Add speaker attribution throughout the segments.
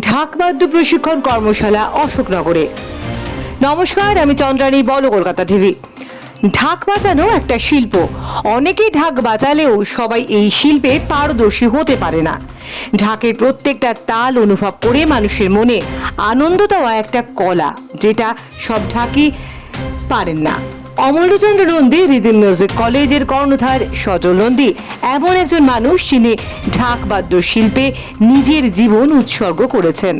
Speaker 1: ঢাকবাদ্য প্রশিক্ষণ কর্মশালা অশোকনগরে। নমস্কার, আমি চন্দ্রানী, বলো কলকাতা টিভি। ঢাক বাজানো একটা শিল্প। অনেকেই ঢাক বাজালেও সবাই এই শিল্পে পারদর্শী হতে পারে না। ঢাকের প্রত্যেকটা তাল অনুভব করে মানুষের মনে আনন্দ দেওয়া একটা কলা, যেটা সব ঢাকি পারেন না। অমূল্যচন্দ্র নন্দী রিদিম মিউজিক কলেজের কর্ণধার সজল নন্দী। এমন একজন মানুষ যিনি ঢাক বাদ্য শিল্পে নিজের জীবন উৎসর্গ করেছেন।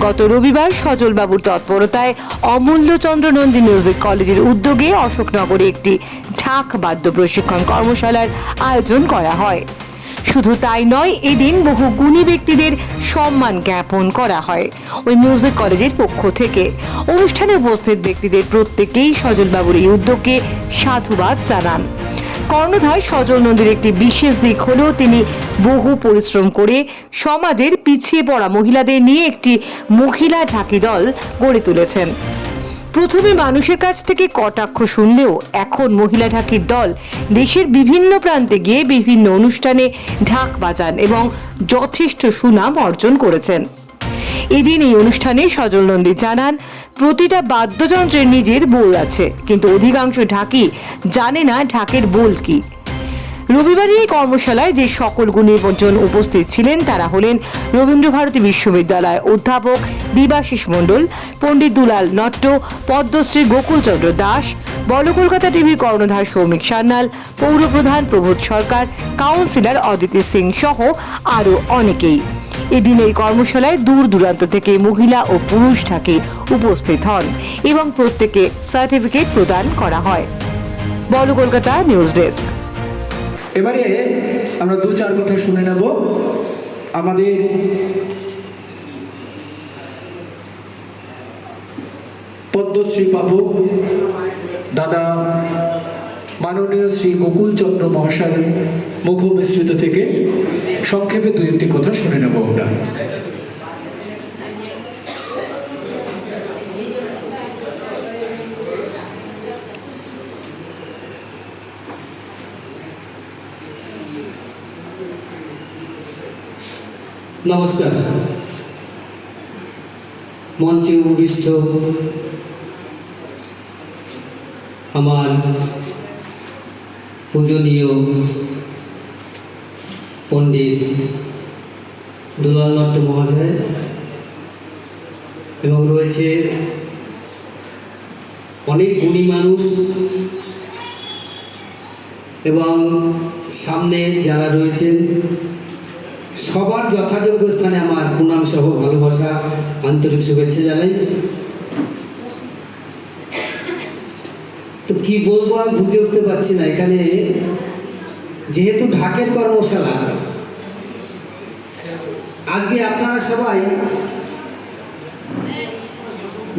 Speaker 1: গত রবিবার সজলবাবুর তৎপরতায় অমূল্যচন্দ্র নন্দী মিউজিক কলেজের উদ্যোগে অশোকনগরে একটি ঢাক বাদ্য প্রশিক্ষণ কর্মশালার আয়োজন করা হয়। শুধু তাই নয়, এদিন বহু গুণী ব্যক্তিদের সম্মান জ্ঞাপন করা হয় ওই মিউজিক কলেজের পক্ষ থেকে। অনুষ্ঠানে উপস্থিত ব্যক্তিদের প্রত্যেকেই সজলবাবুর এই উদ্যোগকে সাধুবাদ জানান। কর্ণধার সজল নন্দীর একটি বিশেষ দিক হলো তিনি বহু পরিশ্রম করে সমাজের পিছিয়ে পড়া মহিলাদের নিয়ে একটি মহিলা ঢাকি দল গড়ে তুলেছেন। প্রথমে মানুষের কাছ থেকে কটাক্ষ শুনলেও এখন মহিলা ঢাকির দল দেশের বিভিন্ন প্রান্তে গিয়ে বিভিন্ন অনুষ্ঠানে ঢাক বাজান এবং যথেষ্ট সুনাম অর্জন করেছেন। এদিন এই অনুষ্ঠানে সজল নন্দী জানান, প্রতিটা বাদ্যযন্ত্রের নিজের বোল আছে, কিন্তু অধিকাংশ ঢাকি জানে না ঢাকের বোল কি। রবিবারের এই কর্মশালায় যে সকল গুণীজন উপস্থিত ছিলেন, তারা হলেন রবীন্দ্রভারতী বিশ্ববিদ্যালয় অধ্যাপক দিবাশিস মণ্ডল, পণ্ডিত দুলাল নট্ট, পদ্মশ্রী গোকুলচন্দ্র দাস বল কলকাতা টিভির কর্ণধার সৌমিক সান্যাল পৌরপ্রধান প্রবোধ সরকার, কাউন্সিলর অদিতি সিং সহ আরও অনেকেই। এদিন এই কর্মশালায় দূর দূরান্ত থেকে মহিলা ও পুরুষ ঢাকে উপস্থিত হন এবং প্রত্যেকে সার্টিফিকেট প্রদান করা হয়। Bol Kolkata news desk.
Speaker 2: এবারে আমরা দু চার কথা শুনে নেব। আমাদের পদ্মশ্রী বাবু, দাদা মাননীয় শ্রী গোকুলচন্দ্র মহাশয়ের মুখ মিশ্রিত থেকে সংক্ষেপে দু একটি কথা শুনে নেব আমরা।
Speaker 3: নমস্কার। মঞ্চে উপবিষ্ট আমার পূজনীয় পণ্ডিত দুলাল দত্ত মহাশয় এবং রয়েছে অনেক গুণী মানুষ এবং সামনে যারা রয়েছেন সবার যথাযোগ্য স্থানে আমার প্রণাম সহ ভালোবাসা, আন্তরিক শুভেচ্ছা জানাই। তো কি বলব, আমি বুঝে উঠতে পারছি না এখানে। যেহেতু ঢাকের কর্মশালা, আজকে আপনারা সবাই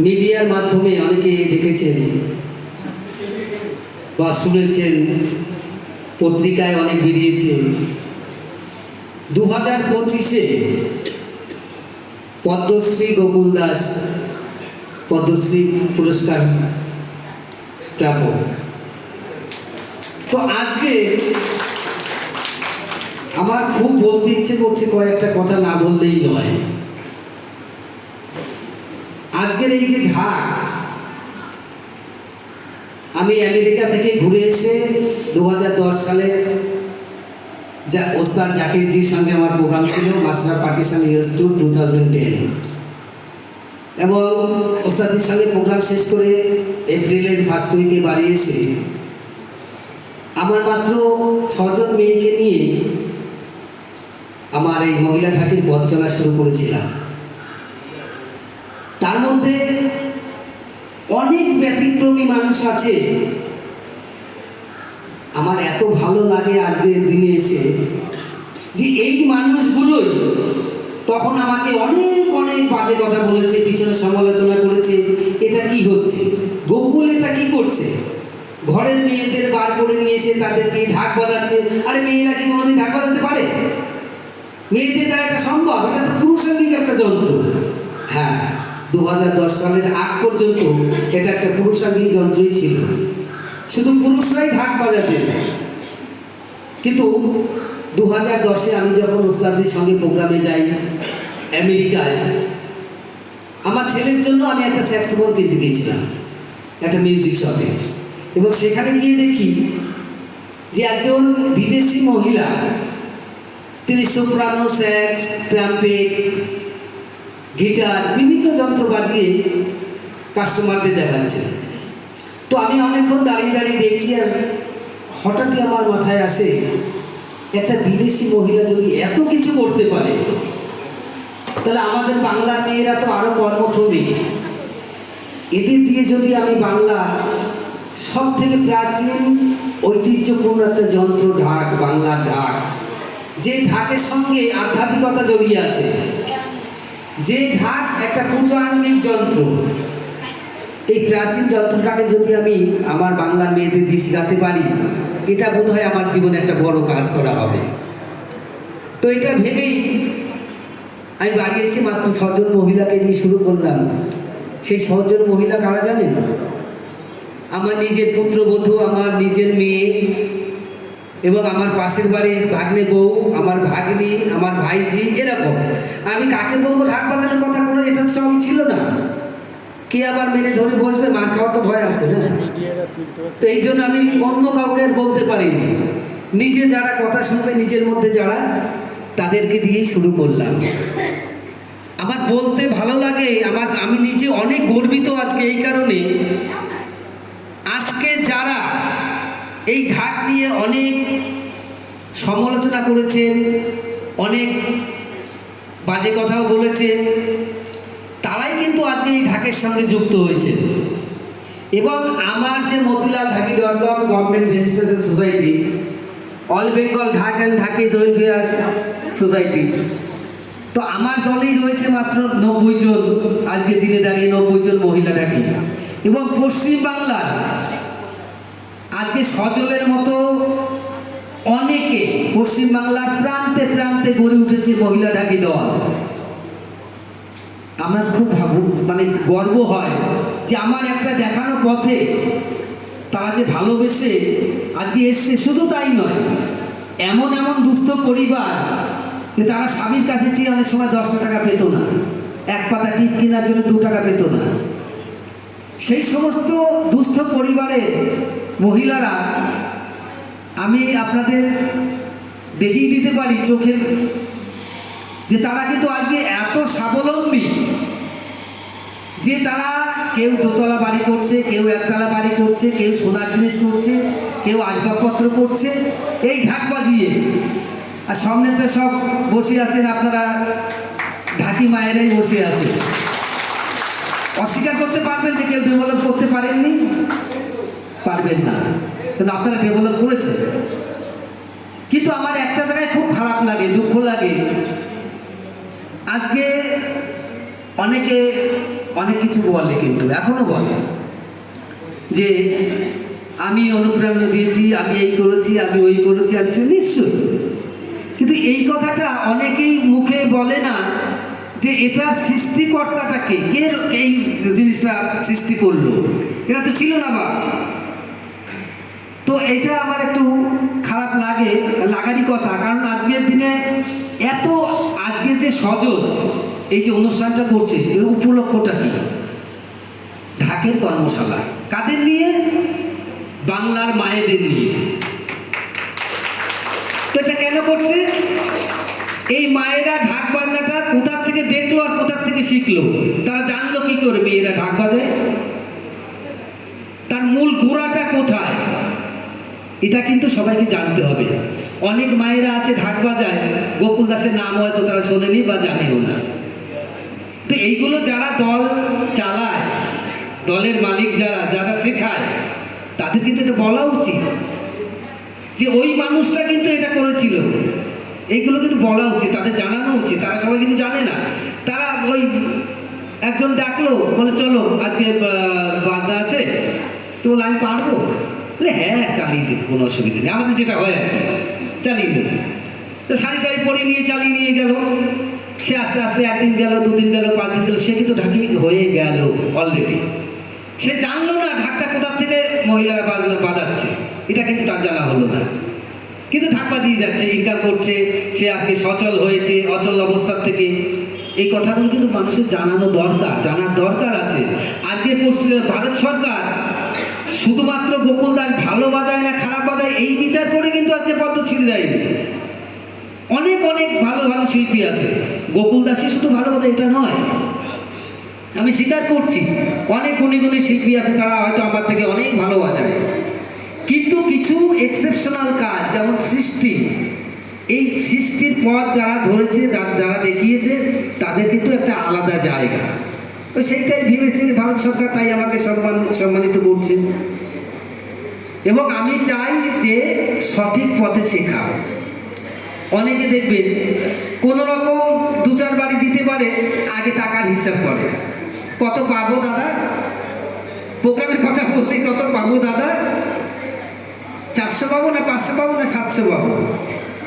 Speaker 3: মিডিয়ার মাধ্যমে অনেকে দেখেছেন বা শুনেছেন, পত্রিকায় অনেক বেরিয়েছে। দু হাজার পঁচিশে পদ্মশ্রী গোকুল দাস পদ্মশ্রী পুরস্কার প্রাপক। তো আজকে আমার খুব বলতে ইচ্ছে করছে কয়েকটা কথা না বললেই নয়। আজকের এই যে ঢাক, আমি আমেরিকা থেকে ঘুরে এসে দু হাজার দশ সালে যা ওস্তাদ জাকিরজির সঙ্গে আমার প্রোগ্রাম ছিল মাসরা Pakistan years two two thousand ten এবং ওস্তাদের সঙ্গে প্রোগ্রাম শেষ করে এপ্রিলের ফার্স্ট উইকে বাড়ি এসে আমার মাত্র ছজন মেয়েকে নিয়ে আমার এই মহিলা ঢাকির পথ চলা শুরু করেছিলাম। তার মধ্যে অনেক ব্যতিক্রমী মানুষ আছে আমার এত ভালো লাগে আজকের দিনে এসে যে এই মানুষগুলোই তখন আমাকে অনেক অনেক বাজে কথা বলেছে, পিছনে সমালোচনা করেছে। এটা কি হচ্ছে? গোকুল এটা কি করছে? ঘরের মেয়েদের বার করে নিয়ে এসে তাদেরকে ঢাক বাজাচ্ছে। আরে মেয়েরা কি কোনোদিন ঢাক বাজাতে পারে? মেয়েদের দ্বারা এটা সম্ভব? এটা তো পুরুষাঙ্গিক একটা যন্ত্র। হ্যাঁ দু হাজার দশ সালের আগ পর্যন্ত এটা একটা পুরুষাঙ্গিক যন্ত্রই ছিল। শুধু পুরুষরাই ঢাক বাজাতেন কিন্তু দু হাজার দশে আমি যখন উস্তাদের সঙ্গে প্রোগ্রামে যাই আমেরিকায়, আমার ছেলের জন্য আমি একটা স্যাক্সোফোন কিনতে গিয়েছিলাম, একটা মিউজিক শপে। এবং সেখানে গিয়ে দেখি যে একজন বিদেশি মহিলা, তিনি সোপ্রানো, স্যাক্স, ট্রাম্পেট, গিটার, বিভিন্ন যন্ত্র বাজিয়ে কাস্টমারদের দেখাচ্ছে। তো আমি অনেকক্ষণ দাঁড়িয়ে দাঁড়িয়ে দেখছি আর হঠাৎই আমার মাথায় আসে, একটা বিদেশি মহিলা যদি এত কিছু করতে পারে, তাহলে আমাদের বাংলার মেয়েরা তো আরও কর্মঠ মেয়ে এদের দিয়ে যদি আমি বাংলা সব থেকে প্রাচীন ঐতিহ্যপূর্ণ একটা যন্ত্র ঢাক, বাংলার ঢাক, যে ঢাকের সঙ্গে আধ্যাত্মিকতা জড়িয়ে আছে, যে ঢাক একটা পূজা যন্ত্র এই প্রাচীন যন্ত্রটাকে যদি আমি আমার বাংলার মেয়েদের দিয়ে শেখাতে পারি, এটা বোধহয় আমার জীবনে একটা বড় কাজ করা হবে। তো এটা ভেবেই আমি বাড়ি এসে মাত্র ছজন মহিলাকে নিয়ে শুরু করলাম। সেই ছজন মহিলা কারা জানেন? আমার নিজের পুত্রবধূ, আমার নিজের মেয়ে এবং আমার পাশের বাড়ির ভাগ্নে বউ, আমার ভাগ্নি, আমার ভাইজি এরকম। আমি কাকে বলব ঢাক বাজানোর কথা কোনো, এটা সঙ্গে ছিল না। কে আবার মেরে ধরে বসবে? মার খাওয়ার তো ভয় আছে না? তো এই জন্য আমি অন্য কাউকে বলতে পারিনি। নিজে যারা কথা শুনবে, নিজের মধ্যে যারা, তাদেরকে দিয়েই শুরু করলাম। আমার বলতে ভালো লাগে, আমার, আমি নিজে অনেক গর্বিত আজকে এই কারণে। আজকে যারা এই ঢাক নিয়ে অনেক সমালোচনা করেছেন, অনেক বাজে কথাও বলেছেন কিন্তু আজকে এই ঢাকের সঙ্গে যুক্ত হয়েছে। এবং আমার যে Motilal Dhaki dot com government registration society all Bengal Dhak and Dhakis welfare society তো আমার দলেই রয়েছে মাত্র নব্বই জন, আজকে দিনে দাঁড়িয়ে নব্বই জন মহিলা ঢাকি। এবং পশ্চিম বাংলার আজকে সজলের মতো অনেকে পশ্চিমবাংলার প্রান্তে প্রান্তে গড়ে উঠেছে মহিলা ঢাকি দল। আমার খুব মানে গর্ব হয় যে আমার একটা দেখানো পথে তারা যে ভালোবেসে আজকে এসছে, শুধু তাই নয়, এমন এমন দুস্থ পরিবার যে তারা স্বামীর কাছে চেয়ে অনেক সময় দশটা টাকা পেত না, এক পাতা টিপ কেনার জন্য দু টাকা পেত না। সেই সমস্ত দুস্থ পরিবারের মহিলারা আমি আপনাদের দেখিয়ে দিতে পারি চোখের, যে তারা কিন্তু আজকে এত স্বাবলম্বী। যে তারা কেউ দোতলা বাড়ি করছে, কেউ একতলা বাড়ি করছে, কেউ সোনার জিনিস করছে, কেউ আসবাবপত্র করছে, এই ঢাক বাজিয়ে। আর সামনে তো সব বসে আছেন আপনারা, ঢাকি মায়েরাই বসে আছে। অস্বীকার করতে পারবেন যে কেউ ডেভেলপ করতে পারেননি? পারবেন না। কিন্তু আপনারা ডেভেলপ করেছেন। কিন্তু আমার একটা জায়গায় খুব খারাপ লাগে, দুঃখ লাগে। আজকে অনেকে অনেক কিছু বলে কিন্তু, এখনও বলে যে, আমি অনুপ্রেরণা দিয়েছি, আমি এই করেছি, আমি ওই করেছি, আমি সে নিশ্চয়ই। কিন্তু এই কথাটা অনেকেই মুখে বলে না যে, এটা সৃষ্টিকর্তাটা কে? কে এই জিনিসটা সৃষ্টি করল? এটা তো ছিল না বা। তো এটা আমার একটু খারাপ লাগে, লাগারই কথা। কারণ আজকের দিনে এত, আজকের যে সজল এই যে অনুষ্ঠানটা করছে, এর উপলক্ষটা কি? ঢাকের কর্মশালা। কাদের নিয়ে? বাংলার মায়েদের নিয়ে। তো এটা কেন করছে? এই মায়েরা ঢাক বাজনাটা কোথার থেকে দেখল আর কোথার থেকে শিখলো? তারা জানলো কি করে মেয়েরা ঢাক বাজায় তার মূল গোড়াটা কোথায়? এটা কিন্তু সবাইকে জানতে হবে। অনেক মায়েরা আছে ঢাক বাজায়। গোকুল দাসের নাম হয়তো তারা শোনেনি বা জানেও না। তো এইগুলো যারা দল চালায়, দলের মালিক যারা যারা শেখায়, তাদের কিন্তু এটা বলা উচিত। যে ওই মানুষটা কিন্তু এটা করেছিল। এইগুলো কিন্তু বলা উচিত, তাদের জানানো উচিত, তারা সবাই কিন্তু জানে না। তারা ওই একজন ডাকলো, বলে, চলো, আজকে বাজনা আছে, তো বলে আমি পারব বলে হ্যাঁ চালিয়ে দেবো, কোনো অসুবিধা নেই। আমাদের যেটা হয় আর কি, চালিয়ে দেবো। তো শাড়ি টাড়ি পরে নিয়ে, চালিয়ে নিয়ে গেল। সে আস্তে আস্তে একদিন গেল, দুদিন গেল পাঁচ দিন গেল, সে কিন্তু ঢাকি হয়ে গেল অলরেডি সে জানলো না ঢাকটা কোথার থেকে মহিলারা বাজলো বাজাচ্ছে। এটা কিন্তু তার জানা হলো না। কিন্তু ঢাক দিয়ে যাচ্ছে, ইনকাম করছে, সে আজকে সচল হয়েছে, অচল অবস্থার থেকে। এই কথাগুলো কিন্তু মানুষের জানানো দরকার, জানার দরকার আছে। আজকে পশ্চিম ভারত সরকার শুধুমাত্র গোকুলদাস ভালো বাজায় না খারাপ বাজায়, এই বিচার করে কিন্তু আজকে পদ্ম ছিঁড়ে দেয়নি। অনেক অনেক ভালো ভালো শিল্পী আছে। গোকুল দাসই শুধু ভালো বাজায় এটা নয়। আমি স্বীকার করছি, অনেক গুণী গুণী শিল্পী আছে, তারা হয়তো আমার থেকে অনেক ভালো বাজায় কিন্তু কিছু এক্সেপশনাল কাজ, যেমন সৃষ্টি। এই সৃষ্টির পথ যারা ধরেছে যারা দেখিয়েছে, তাদের কিন্তু একটা আলাদা জায়গা। তো সেইটাই ভেবেছে, ভারত সরকার তাই আমাকে সম্মান, সম্মানিত করছে। এবং আমি চাই যে সঠিক পথে শেখাও। অনেকে দেখবেন কোনো রকম দু চার বাড়ি দিতে পারে, আগে টাকার হিসাব করে। কত পাবো দাদা? প্রোগ্রামের কথা বললে কত পাবো দাদা? চারশো পাবো না পাঁচশো পাবো না সাতশো পাবো?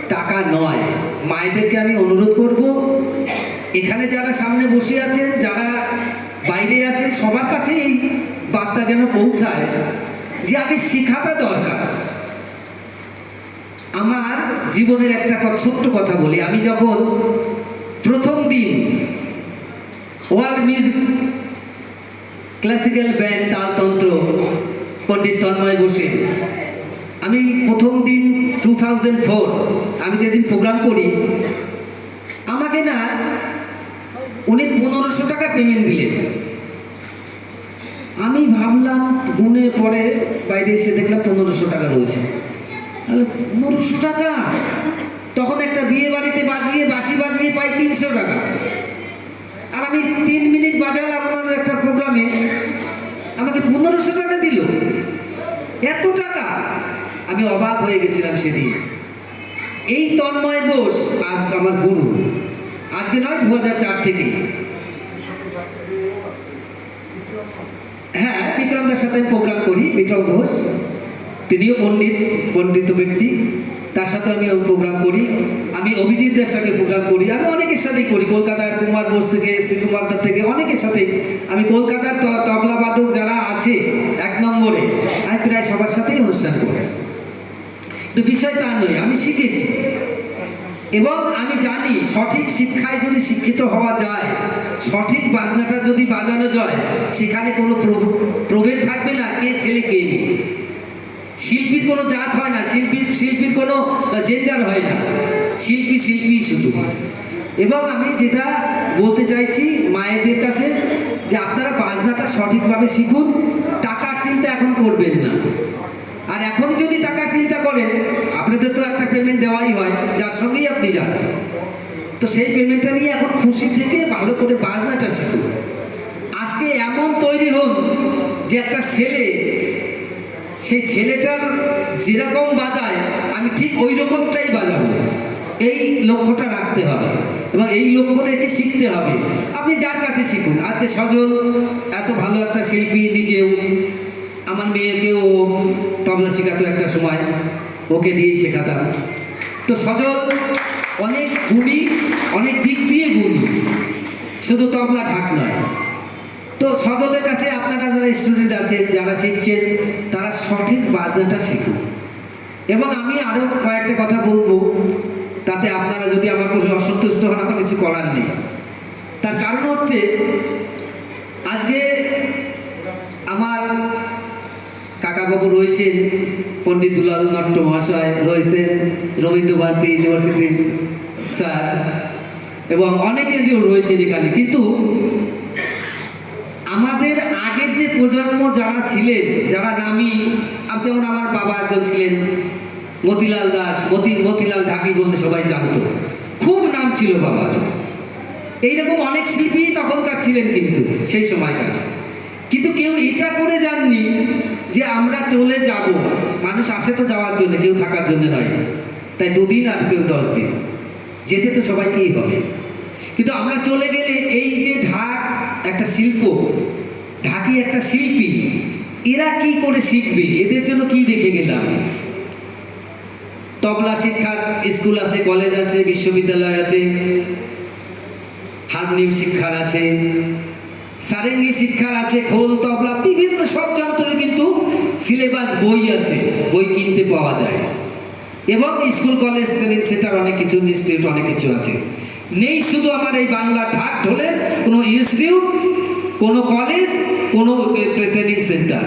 Speaker 3: টাকা নয়। মায়েদেরকে আমি অনুরোধ করব, এখানে যারা সামনে বসে আছেন, যারা বাইরে আছেন, সবার কাছে এই বার্তা যেন পৌঁছায় যে আগে শেখাটা দরকার। আমার জীবনের একটা ছোট্ট কথা বলি। আমি যখন প্রথম দিন world music classical band Taaltantra Pandit Tanmoy Bose আমি প্রথম দিন টু ফোর আমি যেদিন প্রোগ্রাম করি, আমাকে না উনি পনেরোশো টাকা পেমেন্ট দিলেন। আমি ভাবলাম গুনে পরে বাইরে এসে দেখলাম পনেরোশো টাকা রয়েছে। পনেরোশো টাকা। তখন একটা বিয়ে বাড়িতে বাজিয়ে বাঁশি বাজিয়ে পাই তিনশো টাকা। আর আমি তিন মিনিট বাজালাম আমার একটা প্রোগ্রামে। আমাকে পনেরোশো টাকা দিল। এত টাকা। আমি অবাক হয়ে গেছিলাম সেদিন। এই তন্ময় বোস আজ আমার গুরু। আজকে নয় দু হাজার চার থেকে। হ্যাঁ বিক্রমদার সাথে প্রোগ্রাম করি, বিক্রম ঘোষ। তিনিও পণ্ডিত পণ্ডিত ব্যক্তি। তার সাথে আমি প্রোগ্রাম করি। আমি অভিজিৎদের সাথে প্রোগ্রাম করি। আমি অনেকের সাথেই করি। কলকাতার কুমার বোস থেকে, শ্রীকুমার দার থেকে অনেকের সাথেই। আমি কলকাতার ত- তবলা বাদক যারা আছে, এক নম্বরে, আমি প্রায় সবার সাথেই অনুষ্ঠান করি। তো বিষয় তা নয়, আমি শিখেছি। এবং আমি জানি সঠিক শিক্ষায় যদি শিক্ষিত হওয়া যায়, সঠিক বাজনাটা যদি বাজানো যায়, সেখানে কোনো প্রভ- প্রভেদ থাকবে না, কে ছেলে, কে মেয়ে। শিল্পীর কোনো জাত হয় না শিল্পীর শিল্পীর কোনো জেন্ডার হয় না। শিল্পী শিল্পী শুধু। এবং আমি যেটা বলতে চাইছি মায়েদের কাছে, যে আপনারা বাজনাটা সঠিকভাবে শিখুন, টাকার চিন্তা এখন করবেন না। আর এখন যদি টাকার চিন্তা করেন, আপনাদের তো একটা পেমেন্ট দেওয়াই হয়, যার সঙ্গেই আপনি যান। তো সেই পেমেন্টটা নিয়ে এখন খুশি থেকে ভালো করে বাজনাটা শিখুন। আজকে এমন তৈরি হন যে একটা ছেলে সেই ছেলেটার যেরকম বাজায়, আমি ঠিক ওই রকমটাই বাজাবো। এই লক্ষ্যটা রাখতে হবে এবং এই লক্ষ্য রেখে শিখতে হবে। আপনি যার কাছে শিখুন, আজকে সজল এত ভালো একটা শিল্পী, নিজেও, আমার মেয়েকেও তবলা শেখাতো একটা সময়, ওকে দিয়েই শেখাতাম। তো সজল অনেক গুণী, অনেক দিক দিয়ে গুণী। শুধু তবলা ঢাক নয় তো সজলের কাছে আপনারা যারা স্টুডেন্ট আছেন, যারা শিখছেন, তারা সঠিক বাজনাটা শিখুন। এবং আমি আরও কয়েকটা কথা বলব, তাতে আপনারা যদি আমার কাছে অসন্তুষ্ট হন আমার কিছু করার নেই। তার কারণ হচ্ছে, আজকে আমার কাকাবাবু রয়েছেন, পণ্ডিত দুলাল নট্ট মহাশয় রয়েছেন রবীন্দ্র ভারতী ইউনিভার্সিটির স্যার, এবং অনেকে রয়েছেন এখানে। কিন্তু আমাদের আগের যে প্রজন্ম যারা ছিলেন, যারা নামি যেমন আমার বাবা একজন ছিলেন, মতিলাল দাস, মতি, মতিলাল ঢাকি বলতে সবাই জানতো। খুব নাম ছিল বাবার। এইরকম অনেক শিল্পী তখনকার ছিলেন কিন্তু, সেই সময়কার। কিন্তু কেউ এটা করে যাননি যে আমরা চলে যাব। মানুষ আসে তো যাওয়ার জন্য, কেউ থাকার জন্য নয়। তাই দুদিন আর কেউ দশ দিন। যেতে তো সবাইকেই হবে। কিন্তু আমরা চলে গেলে এই যে ঢাক একটা শিল্প, ঢাকি একটা শিল্পী, এরা কি করে শিখবে? এদের জন্য কি রেখে গেলাম? তবলা শিক্ষার স্কুল আছে, কলেজ আছে, বিশ্ববিদ্যালয় আছে, হারমোনিয়াম শিক্ষার আছে, সারেঙ্গি শিক্ষার আছে, খোল, তবলা, বিভিন্ন সব যন্ত্রের কিন্তু সিলেবাস, বই আছে, বই কিনতে পাওয়া যায়। এবং স্কুল, কলেজ ট্রেনিং সেন্টার অনেক কিছু, ইনস্টিটিউট অনেক কিছু আছে। নেই শুধু আমার এই বাংলা ঢাক ঢোলের কোনো ইনস্টিটিউট কোনো কলেজ কোনো ট্রেনিং সেন্টার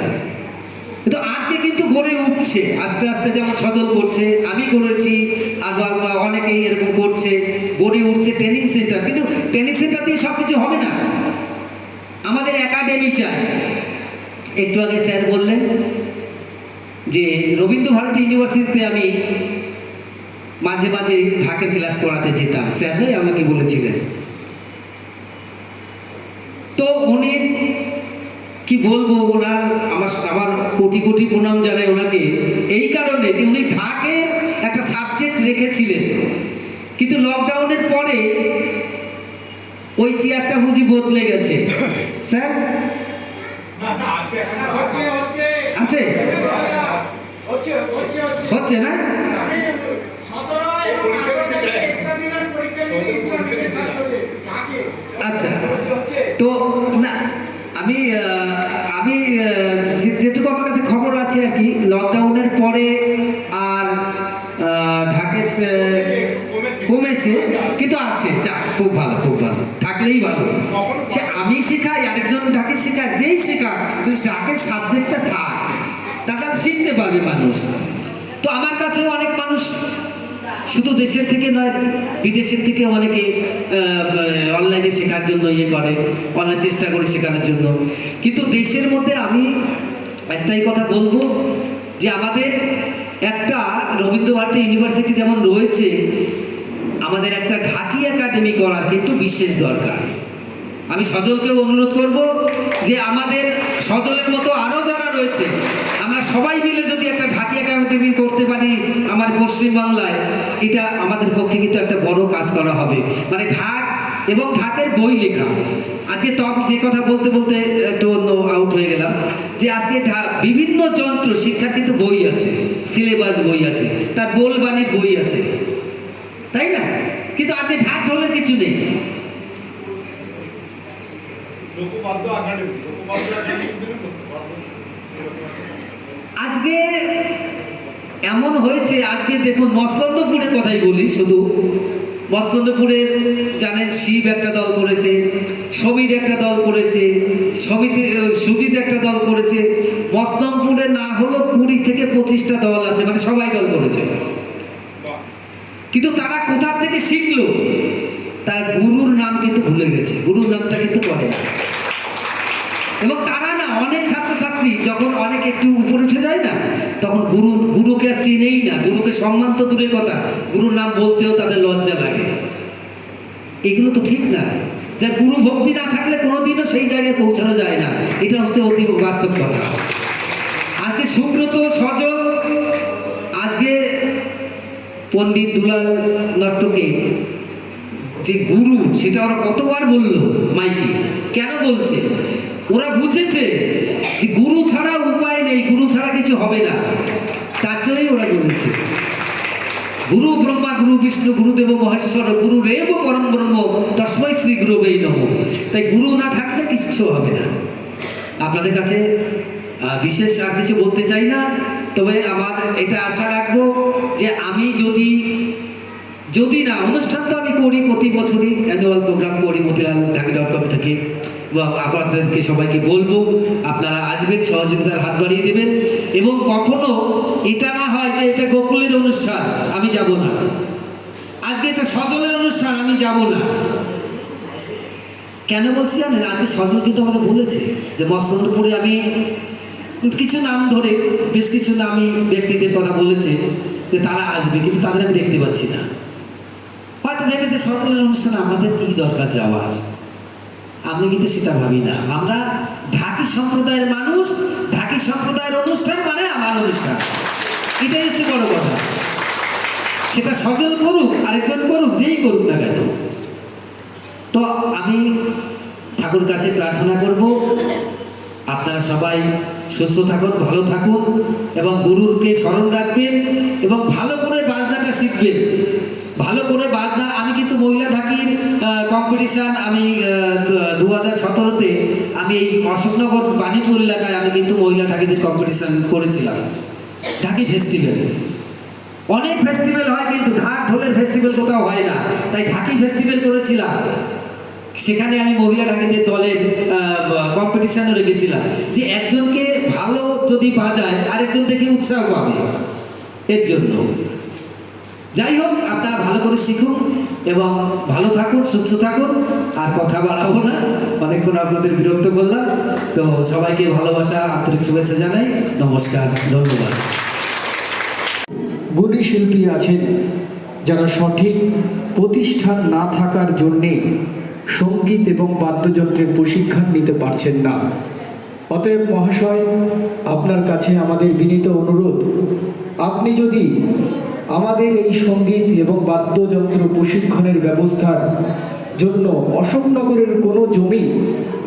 Speaker 3: কিন্তু আজকে কিন্তু গড়ে উঠছে, আস্তে আস্তে যেমন সজল করছে, আমি করেছি, আর বা- বা অনেকেই এরকম করছে, গড়ে উঠছে ট্রেনিং সেন্টার কিন্তু ট্রেনিং সেন্টার দিয়ে সব কিছু হবে না। আমাদের একাডেমি চাই একটু আগে স্যার বললেন যে রবীন্দ্র ভারতী ইউনিভার্সিটিতে আমি মাঝে মাঝে ঢাকের ক্লাস করাতে যেতাম। স্যাররাই আমাকে বলেছিলেন। তো উনি কি বলব ওনার আমার আমার কোটি কোটি প্রণাম জানাই ওনাকে। এই কারণে যে উনি ঢাকে একটা সাবজেক্ট রেখেছিলেন। কিন্তু লকডাউনের পরে ওই চেয়ারটা বুঝি বদলে গেছে। স্যার? আছে
Speaker 4: হচ্ছে
Speaker 3: না? আচ্ছা তো না আমি আমি যে- যেটুকু আমার কাছে খবর আছে আর কি লকডাউনের পরে আর ঢাকের কমেছে কিন্তু আছে যাক, খুব ভালো খুব ভালো থাকলেই ভালো। সে আমি শেখাই আরেকজন ঢাকে শেখায় যেই শেখাক কিন্তু ঢাকের সাবজেক্টটা থাক তাহলে শিখতে পারবে মানুষ। তো আমার কাছে অনেক মানুষ শুধু দেশের থেকে নয়, বিদেশের থেকে অনেকে অনলাইনে শেখার জন্য ইয়ে করে অনলাইন চেষ্টা করে শেখানোর জন্য। কিন্তু দেশের মধ্যে আমি একটাই কথা বলব যে আমাদের একটা রবীন্দ্র ভারতী ইউনিভার্সিটি যেমন রয়েছে, আমাদের একটা ঢাকি একাডেমি করার কিন্তু বিশেষ দরকার। আমি সজলকেও অনুরোধ করব যে আমাদের সজলের মতো আরও যারা রয়েছে সবাই মিলে যদি একটা ঢাকি একাডেমি করতে পারি আমার পশ্চিমবাংলায়, এটা আমাদের পক্ষে কিন্তু একটা বড় কাজ করা হবে। মানে ঢাক এবং ঢাকের বই লেখা। আজকে তখন যে কথা বলতে বলতে একটু অন্য আউট হয়ে গেলাম, যে আজকে বিভিন্ন যন্ত্র শিক্ষার কিন্তু বই আছে সিলেবাস বই আছে, তার গোলবানির বই আছে। তাই না? কিন্তু আজকে ঢাক ঢোলের কিছু নেই। আজকে এমন হয়েছে, আজকে দেখুন মস্তন্দপুরের কথাই বলি শুধু। মস্তন্দপুরের জানেন শিব একটা দল করেছে, সমীর একটা দল করেছে, সমিতি সুজিত একটা দল করেছে। মস্তন্দপুরে না হলো কুড়ি থেকে পঁচিশটা দল আছে মানে সবাই দল করেছে। কিন্তু তারা কোথা থেকে শিখলো? তার গুরুর নাম কিন্তু ভুলে গেছে, গুরুর নামটা কিন্তু না। এবং তারা অনেক ছাত্রছাত্রী যখন অনেক একটু উপরে উঠে যায় না, তখন গুরু, গুরুকে আর চেনেই না। গুরুকে সম্মান তো দূরের কথা। গুরুর নাম বলতেও তাদের লজ্জা লাগে। এগুলো তো ঠিক না। যার গুরু ভক্তি না থাকলে কোনোদিনও সেই জায়গায় পৌঁছানো যায় না। এটা হচ্ছে অতি বাস্তব কথা। আজকে সুব্রত সজল। আজকে পণ্ডিত দুলাল নট্টকে যে গুরু, সেটা ওরা কতবার বলল মাইকে? কেন বলছে? ওরা বুঝেছে যে গুরু ছাড়া উপায় নেই, গুরু ছাড়া কিছু হবে না। তার জন্যই ওরা বলেছে গুরু ব্রহ্মা, গুরু বিষ্ণু গুরুদেব মহেশ্বর, গুরু রেব পরম ব্রহ্ম, তস্মৈ শ্রী গুরুবেই নম। তাই গুরু না থাকলে কিচ্ছু হবে না। আপনাদের কাছে বিশেষ আর কিছু বলতে চাই না, তবে আমার এটা আশা রাখব যে আমি যদি যদি না, অনুষ্ঠান তো আমি করি প্রতি বছরই অ্যানুয়াল প্রোগ্রাম করি, মতিলাল ঢাকি ডট কম থেকে। আপনাদেরকে সবাইকে বলব, আপনারা আসবেন, সহযোগিতার হাত বাড়িয়ে দেবেন এবং কখনো এটা না হয় যে এটা গোকুলের অনুষ্ঠান, আমি যাব না। আজকে এটা সজলের অনুষ্ঠান, আমি যাব না। কেন বলছি জানেন আজকে সজল কিন্তু আমাকে বলেছে যে মস্তন্দপুরে আমি কিছু নাম ধরে, বেশ কিছু নামই ব্যক্তিদের কথা বলেছে যে তারা আসবে, কিন্তু তাদের আমি দেখতে পাচ্ছি না। হয়তো ভেবেছে সজলের অনুষ্ঠানে আমাদের কি দরকার যাওয়ার? আমি কিন্তু সেটা ভাবি না। আমরা ঢাকি সম্প্রদায়ের মানুষ, ঢাকি সম্প্রদায়ের অনুষ্ঠান মানে আমার অনুষ্ঠান। এটাই হচ্ছে বড় কথা। সেটা সজল করুক, আরেকজন করুক, যেই করুক না কেন। তো আমি ঠাকুর কাছে প্রার্থনা করব, আপনারা সবাই সুস্থ থাকুন, ভালো থাকুন এবং গুরুরকে স্মরণ রাখবেন এবং ভালো করে বাজনাটা শিখবেন। ভালো করে বাজনা, আমি কিন্তু মহিলা ঢাকির কম্পিটিশান আমি দু হাজার সতেরোতে আমি এই অশোকনগর বাণীপুর এলাকায় আমি কিন্তু মহিলা ঢাকিদের কম্পিটিশান করেছিলাম। ঢাকি ফেস্টিভ্যাল অনেক ফেস্টিভ্যাল হয় কিন্তু ঢাক ঢোলের ফেস্টিভ্যাল কোথাও হয় না। তাই ঢাকি ফেস্টিভ্যাল করেছিলাম। সেখানে আমি মহিলা ঢাকিদের দলের কম্পিটিশনও রেখেছিলাম। যে একজনকে ভালো যদি বাজায়, আরেকজন দেখে উৎসাহ পাবে। এর জন্য। যাই হোক, আপনারা ভালো করে শিখুন এবং ভালো থাকুন, সুস্থ থাকুন, আর কথা বাড়াবো না। অনেকক্ষণ আপনাদের বিরক্ত করলাম। তো সবাইকে ভালোবাসা, আন্তরিক শুভেচ্ছা জানাই। নমস্কার, ধন্যবাদ।
Speaker 2: গুণী শিল্পী আছেন যারা সঠিক প্রতিষ্ঠান না থাকার জন্যে সংগীত এবং বাদ্যযন্ত্রের প্রশিক্ষণ নিতে পারছেন না। অতএব মহাশয়, আপনার কাছে আমাদের বিনীত অনুরোধ, আপনি যদি আমাদের এই সংগীত এবং বাদ্যযন্ত্র প্রশিক্ষণের ব্যবস্থার জন্য অশোকনগরের কোনো জমি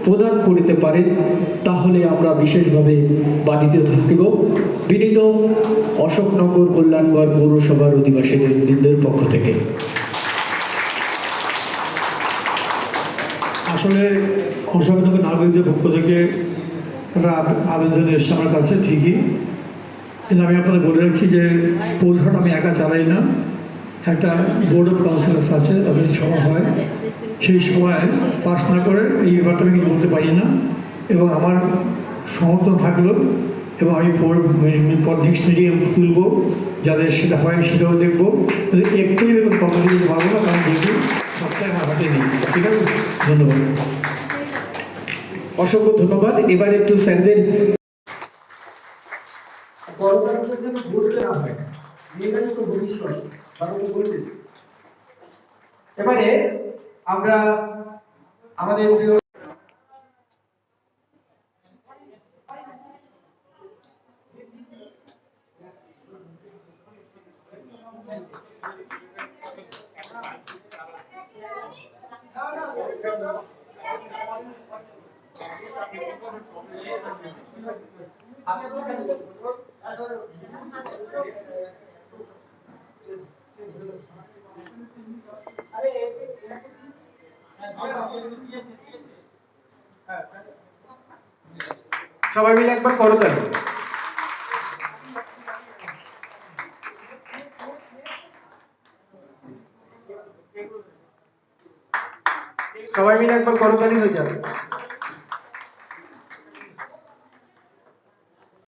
Speaker 2: প্রদান করিতে পারেন, তাহলে আমরা বিশেষভাবে বাধিত থাকিব। বিনীত অশোকনগর কল্যাণগড় পৌরসভার অধিবাসীদের বৃন্দের পক্ষ থেকে।
Speaker 5: আসলে অশোকনগর নাগরিকদের পক্ষ থেকে একটা আবেদন এসছে আমার কাছে, ঠিকই। কিন্তু আমি আপনাদের বলে রাখি যে পৌরসভাটা আমি একা চালাই না। একটা বোর্ড অফ কাউন্সিলার্স আছে, তাদের সভা হয়। সেই সভায় পাশ না করে এই ব্যাপারটা আমি কিছু বলতে পারি না। এবং আমার সমর্থন থাকল এবং আমি পর নেক্সট মিটিংয়ে তুলবো যাদের সেটা হয়, সেটাও দেখব। এরকম কথা দিয়ে পারব না, কারণ যেহেতু ঠিক আছে ধন্যবাদ।
Speaker 2: অসংখ্য ধন্যবাদ। এবার একটু স্যারদের এবারে আমরা আমাদের প্রিয় সবাই মিলে একবার করো তাহলে সবাই মিলে একবার করো হয়ে